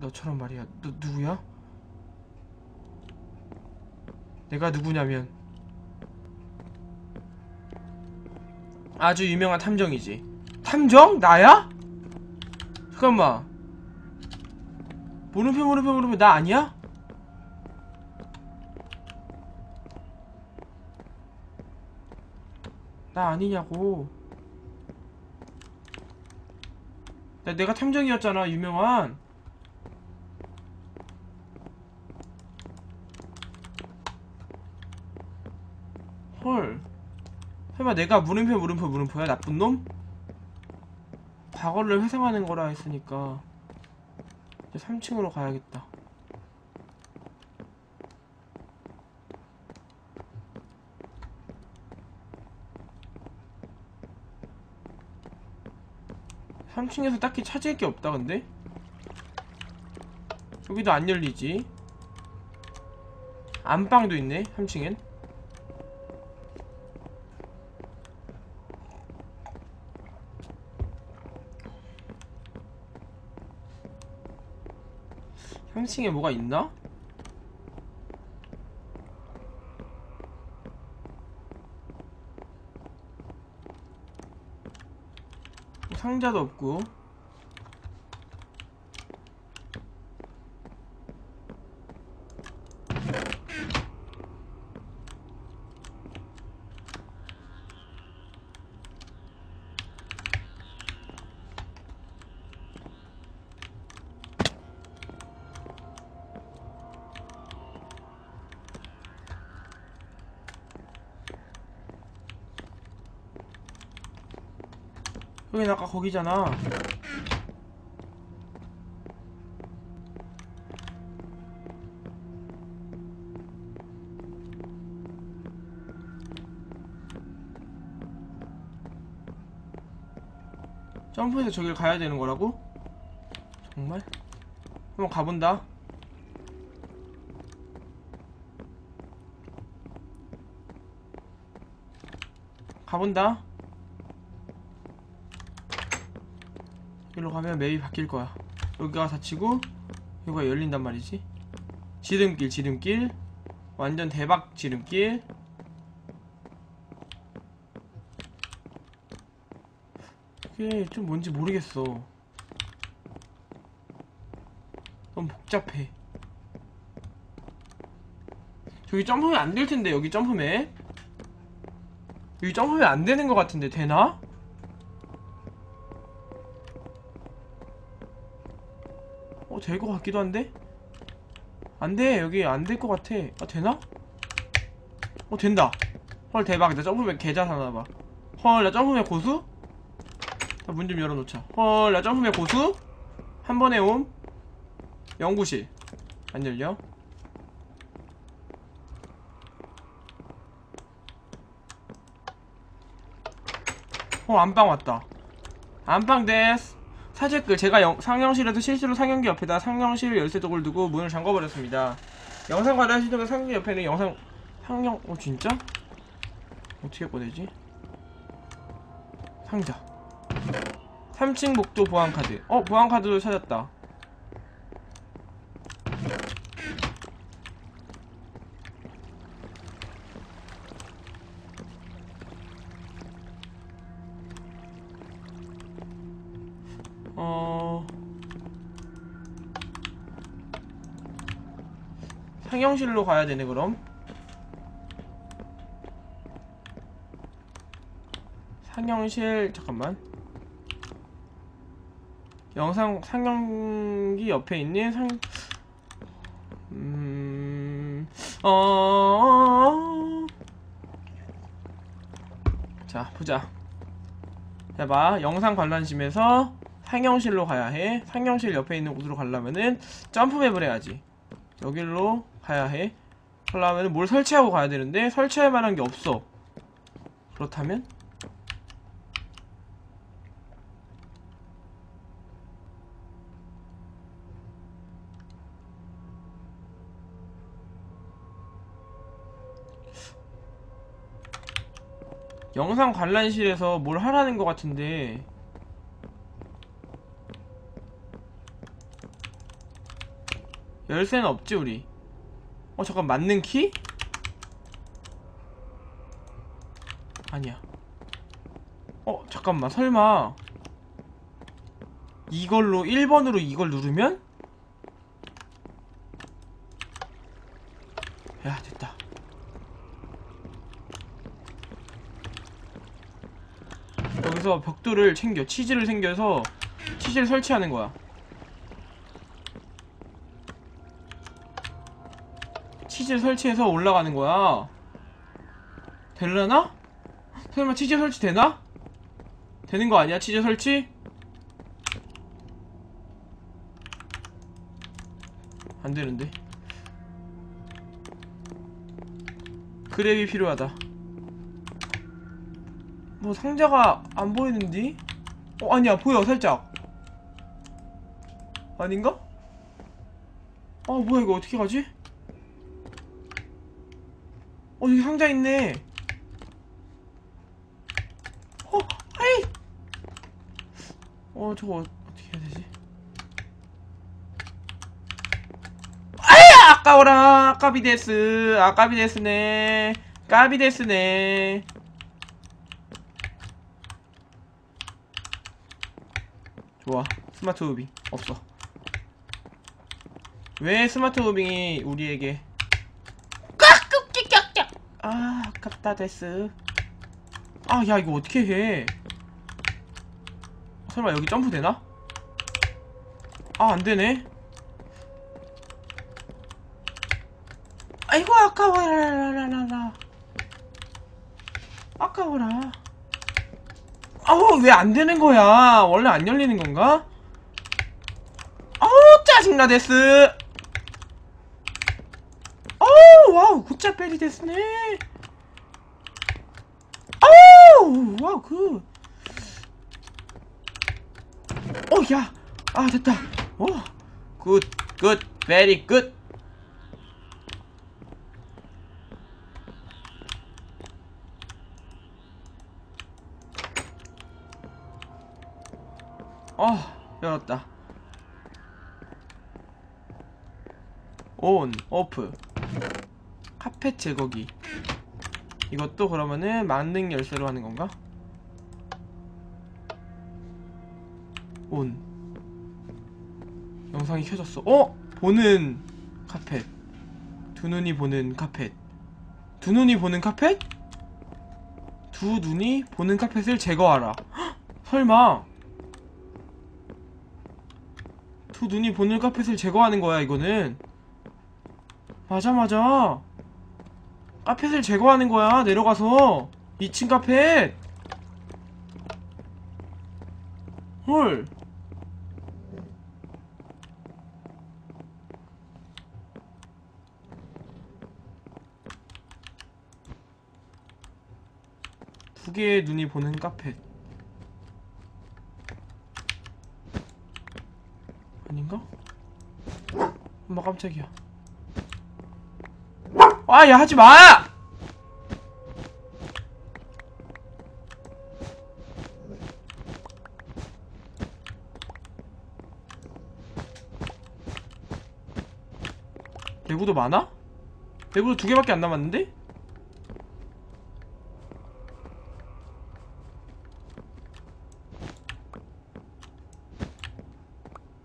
너처럼 말이야. 너 누구야? 내가 누구냐면 아주 유명한 탐정이지. 탐정? 나야? 잠깐만. 물음표 물음표 물음표 나 아니야? 나 아니냐고. 야, 내가 탐정이었잖아, 유명한. 헐. 설마 내가 물음표 물음표 물음표야? 나쁜 놈? 과거를 회상하는 거라 했으니까 이제 3층으로 가야겠다. 삼층에서 딱히 찾을 게 없다 근데? 여기도 안 열리지 안방도 있네 3층엔 삼층에 뭐가 있나? 상자도 없고 여긴 아까 거기잖아 점프해서 저길 가야 되는 거라고? 정말? 한번 가본다 가본다 여기로 가면 맵이 바뀔 거야. 여기가 닫히고 여기가 열린단 말이지. 지름길 지름길. 완전 대박 지름길. 이게 좀 뭔지 모르겠어. 너무 복잡해. 저기 점프면 안 될 텐데 여기 점프맨 여기 점프면 안 되는 것 같은데 되나? 어, 될 것 같기도 한데? 안 돼. 여기 안 될 것 같아. 아, 되나? 어, 된다. 헐, 대박. 나 점프맨 개잘하나봐. 헐, 나 점프맨 고수? 자, 문좀 열어놓자. 헐, 나 점프맨 고수? 한 번에 옴? 연구실. 안 열려? 어, 안방 왔다. 안방 데스. 사제글 제가 영- 상영실에서 실수로 상영기 옆에다 상영실 열쇠 독을 두고 문을 잠궈버렸습니다. 영상 관련하시던 상영기 옆에는 영상 상영 어 진짜? 어떻게 꺼내지? 상자 3층 복도 보안카드 어 보안카드도 찾았다 상영실로 가야 되네 그럼. 상영실 잠깐만. 영상 상영기 옆에 있는 상 음... 어... 자 보자. 자 봐. 영상 관람심에서 상영실로 가야 해. 상영실 옆에 있는 곳으로 가려면은 점프맵을 해야지. 여길로 가야 해. 그러려면 뭘 설치하고 가야 되는데 설치할 만한 게 없어. 그렇다면? 영상 관람실에서 뭘 하라는 것 같은데. 열쇠는 없지 우리 어 잠깐 맞는 키? 아니야 어 잠깐만 설마 이걸로 1번으로 이걸 누르면? 야 됐다 여기서 벽돌을 챙겨 치즈를 챙겨서 치즈를 설치하는 거야 치즈를 설치해서 올라가는 거야 되려나? 설마 치즈 설치 되나? 되는 거 아니야 치즈 설치? 안 되는데 그랩이 필요하다 뭐 상자가 안 보이는데? 어 아니야 보여 살짝 아닌가? 아 뭐야 이거 어떻게 가지? 어 여기 상자 있네. 어 아이! 어 저거 어떻게 해야 되지? 아야 아까워라. 아까비데스. 아까비데스네. 까비데스네. 좋아. 스마트 무빙 없어. 왜 스마트 무빙이 우리에게 아 아깝다 데스. 아 야 이거 어떻게 해? 설마 여기 점프 되나? 아 안되네. 아이고 아까워라 아까워라. 아우 왜 안 되는 거야? 원래 안 열리는 건가? 아우 짜증나 데스 굿잡 베리 데스네. 아우! 와우 그. 오야. 아 됐다. 오굿굿 베리 굿 어 열었다. 온 오프 카펫 제거기. 이것도 그러면은 만능 열쇠로 하는 건가? 온. 영상이 켜졌어. 어? 보는 카펫. 두 눈이 보는 카펫. 두 눈이 보는 카펫? 두 눈이 보는 카펫을 제거하라. 헉! 설마. 두 눈이 보는 카펫을 제거하는 거야 이거는? 맞아 맞아 카펫을 제거하는 거야 내려가서. 2층 카펫. 헐. 두 개의 눈이 보는 카펫. 아닌가? 엄마 깜짝이야 아 야 하지 마! 내구도 많아? 내구도 두 개밖에 안 남았는데?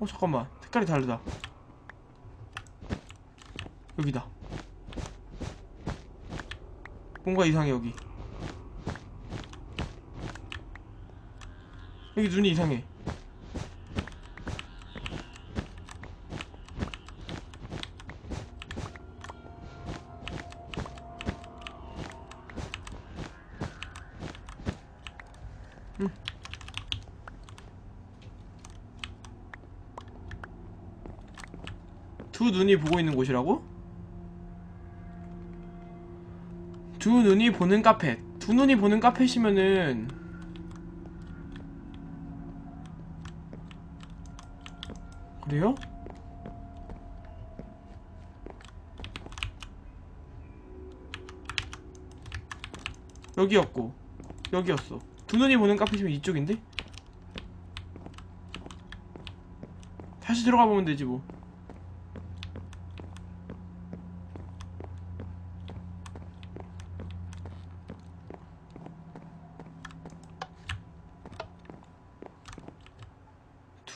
어 잠깐만 색깔이 다르다 여기다 뭔가 이상해 여기 여기 눈이 이상해 음. 두 눈이 보고 있는 곳이라고? 두 눈이 보는 카펫 두 눈이 보는 카펫이면은 그래요? 여기였고 여기였어 두 눈이 보는 카펫이면 이쪽인데? 다시 들어가 보면 되지 뭐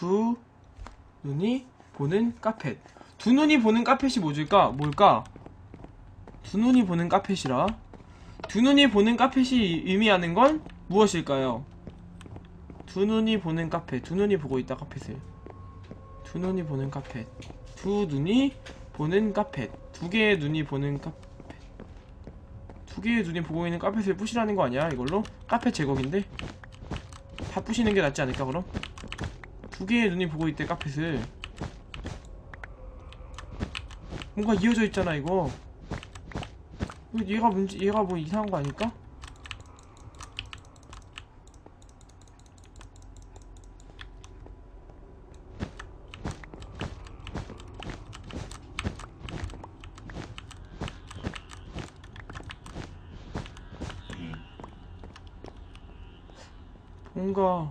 두 눈이 보는 카펫. 두 눈이 보는 카펫이 뭐일까? 뭘까? 두 눈이 보는 카펫이라. 두 눈이 보는 카펫이 의미하는 건 무엇일까요? 두 눈이 보는 카펫. 두 눈이 보고 있다 카펫을. 두 눈이 보는 카펫. 두 눈이 보는 카펫. 두 개의 눈이 보는 카펫. 두 개의 눈이 보고 있는 카펫을 부시라는 거 아니야? 이걸로? 카펫 제거기인데? 다 부시는 게 낫지 않을까 그럼? 두 개의 눈이 보고 있대 카펫을 뭔가 이어져 있잖아 이거 얘가 문제 얘가 뭐 이상한 거 아닐까? 뭔가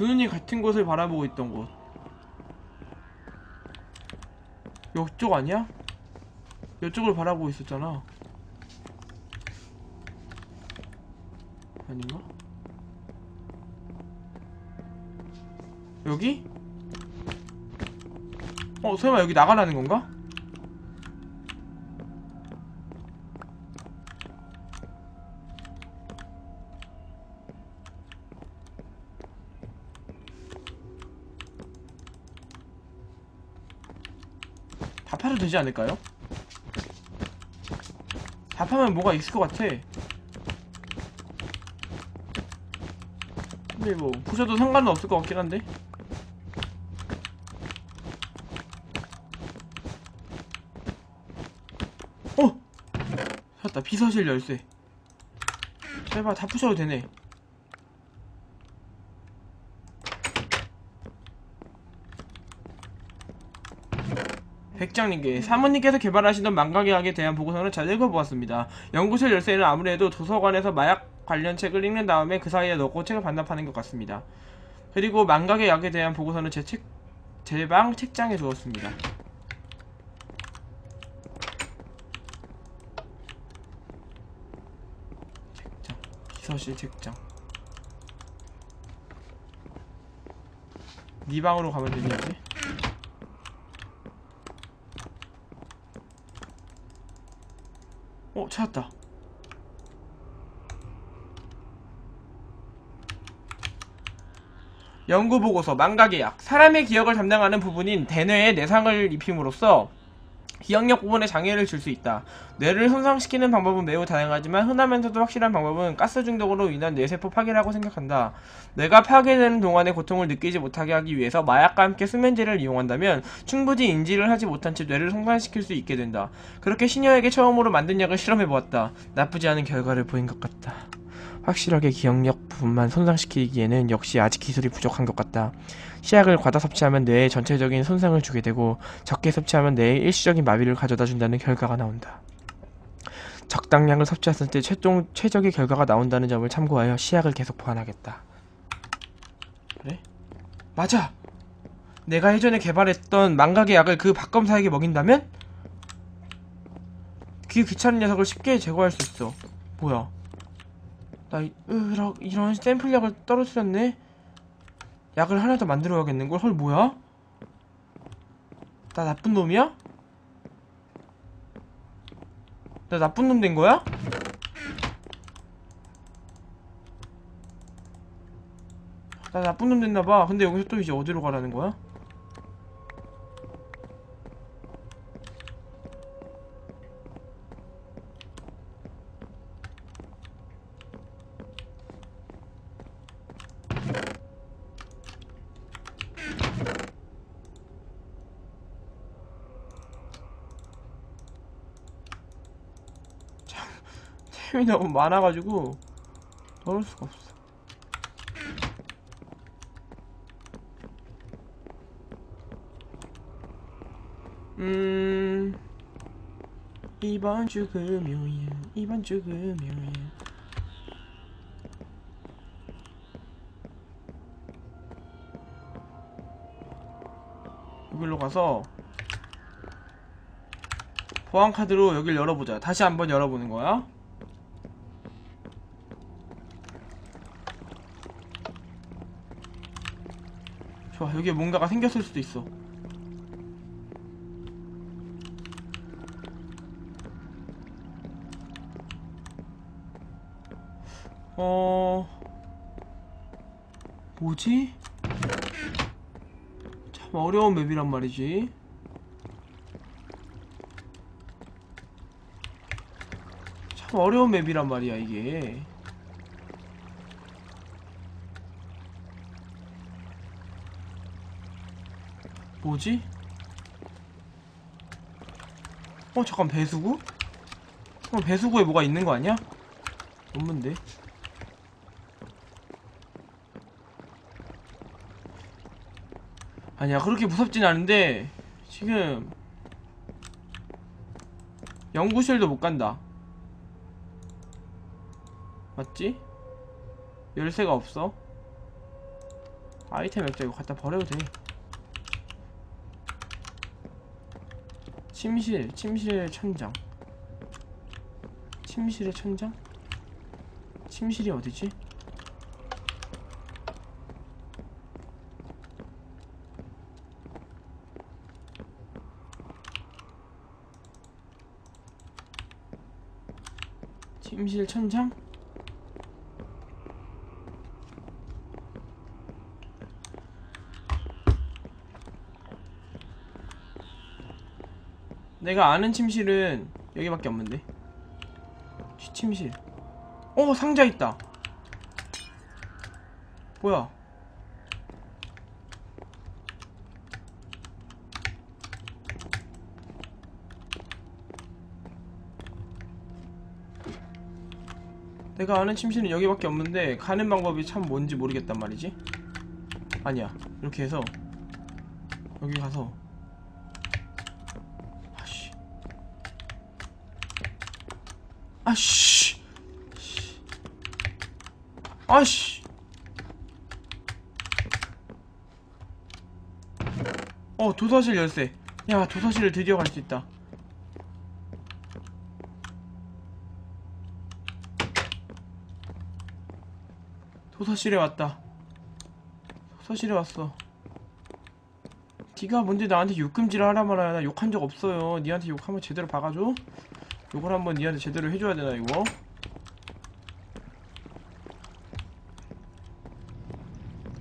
두 눈이 같은 곳을 바라보고 있던 곳 이쪽 아니야? 이쪽을 바라보고 있었잖아 아닌가? 여기? 어 설마 여기 나가라는 건가? 되지 않을까요? 답하면 뭐가 있을 것 같아. 근데 뭐 부셔도 상관은 없을 것 같긴 한데. 어! 찾았다. 비서실 열쇠. 제발 다 부셔도 되네 백장님께 사모님께서 개발하시던 망각의학에 대한 보고서를 잘 읽어보았습니다. 연구실 열쇠는 아무래도 도서관에서 마약 관련 책을 읽는 다음에 그 사이에 넣고 책을 반납하는 것 같습니다. 그리고 망각의 약에 대한 보고서는 제 책, 제 방 책장에 두었습니다. 책장, 비서실 책장. 네 방으로 가면 이제? 어 찾았다. 연구보고서 망각의 약. 사람의 기억을 담당하는 부분인 대뇌에 내상을 입힘으로써 기억력 부분에 장애를 줄 수 있다. 뇌를 손상시키는 방법은 매우 다양하지만 흔하면서도 확실한 방법은 가스 중독으로 인한 뇌세포 파괴라고 생각한다. 뇌가 파괴되는 동안의 고통을 느끼지 못하게 하기 위해서 마약과 함께 수면제를 이용한다면 충분히 인지를 하지 못한 채 뇌를 손상시킬 수 있게 된다. 그렇게 시녀에게 처음으로 만든 약을 실험해보았다. 나쁘지 않은 결과를 보인 것 같다. 확실하게 기억력 부분만 손상시키기에는 역시 아직 기술이 부족한 것 같다. 시약을 과다 섭취하면 뇌에 전체적인 손상을 주게 되고 적게 섭취하면 뇌에 일시적인 마비를 가져다 준다는 결과가 나온다. 적당량을 섭취했을 때 최종 최적의 결과가 나온다는 점을 참고하여 시약을 계속 보완하겠다. 그래? 맞아. 내가 예전에 개발했던 망각의 약을 그 박검사에게 먹인다면 그 귀찮은 녀석을 쉽게 제거할 수 있어. 뭐야? 나 이, 으, 이런 샘플 약을 떨어뜨렸네. 약을 하나 더 만들어야겠는걸? 헐 뭐야? 나 나쁜 놈이야? 나 나쁜 놈 된 거야? 나 나쁜 놈 됐나봐 근데 여기서 또 이제 어디로 가라는 거야? 템이 너무 많아가지고 넣을 수가 없어. 음 이번 주 금요일 이번 주 금요일. 여기로 가서 보안카드로 여길 열어보자. 다시 한번 열어보는 거야 여기에 뭔가가 생겼을 수도 있어. 어... 뭐지? 참 어려운 맵이란 말이지. 참 어려운 맵이란 말이야 이게 뭐지? 어 잠깐 배수구? 어 배수구에 뭐가 있는 거 아니야? 없는데 아니야 그렇게 무섭진 않은데 지금 연구실도 못 간다 맞지? 열쇠가 없어 아이템 없자 이거 갖다 버려도 돼 침실, 침실 천장 침실의 천장? 침실이 어디지? 침실 천장? 내가 아는 침실은 여기밖에 없는데. 침실. 어 상자 있다. 뭐야? 내가 아는 침실은 여기밖에 없는데 가는 방법이 참 뭔지 모르겠단 말이지? 아니야. 이렇게 해서 여기 가서 아씨 아씨. 아씨. 어 도서실 열쇠. 야 도서실을 드디어 갈 수 있다. 도서실에 왔다. 도서실에 왔어. 네가 뭔데 나한테 욕금지를 하라 말아야 나 욕한 적 없어요. 니한테 욕하면 제대로 박아줘? 욕을 한번 니한테 제대로 해줘야 되나 이거?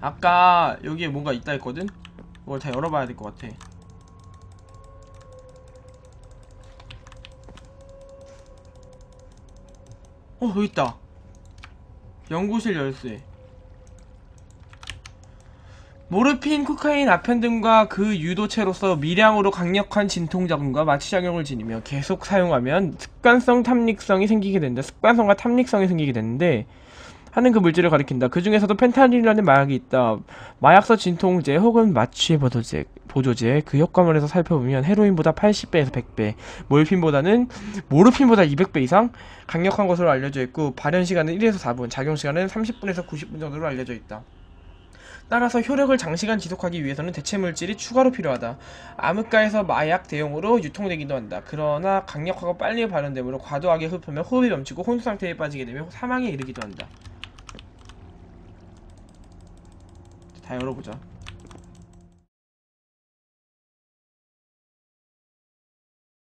아까 여기에 뭔가 있다 했거든? 이걸 다 열어봐야 될 것 같아 어 여기 있다 연구실 열쇠 모르핀, 코카인, 아펜 등과 그 유도체로서 미량으로 강력한 진통작용과 마취작용을 지니며 계속 사용하면 습관성 탐닉성이 생기게 된다. 습관성과 탐닉성이 생기게 되는데 하는 그 물질을 가리킨다. 그 중에서도 펜타닐이라는 마약이 있다. 마약서 진통제 혹은 마취 보조제, 보조제 그 효과물에서 살펴보면 헤로인보다 80배에서 100배, 몰핀보다는 모르핀보다 200배 이상 강력한 것으로 알려져 있고 발현 시간은 1에서 4분, 작용 시간은 30분에서 90분 정도로 알려져 있다. 따라서 효력을 장시간 지속하기 위해서는 대체 물질이 추가로 필요하다. 암흑가에서 마약 대용으로 유통되기도 한다. 그러나 강력하고 빨리 발현되므로 과도하게 흡하면 호흡이 멈추고 혼수 상태에 빠지게 되며 사망에 이르기도 한다. 다 열어보자.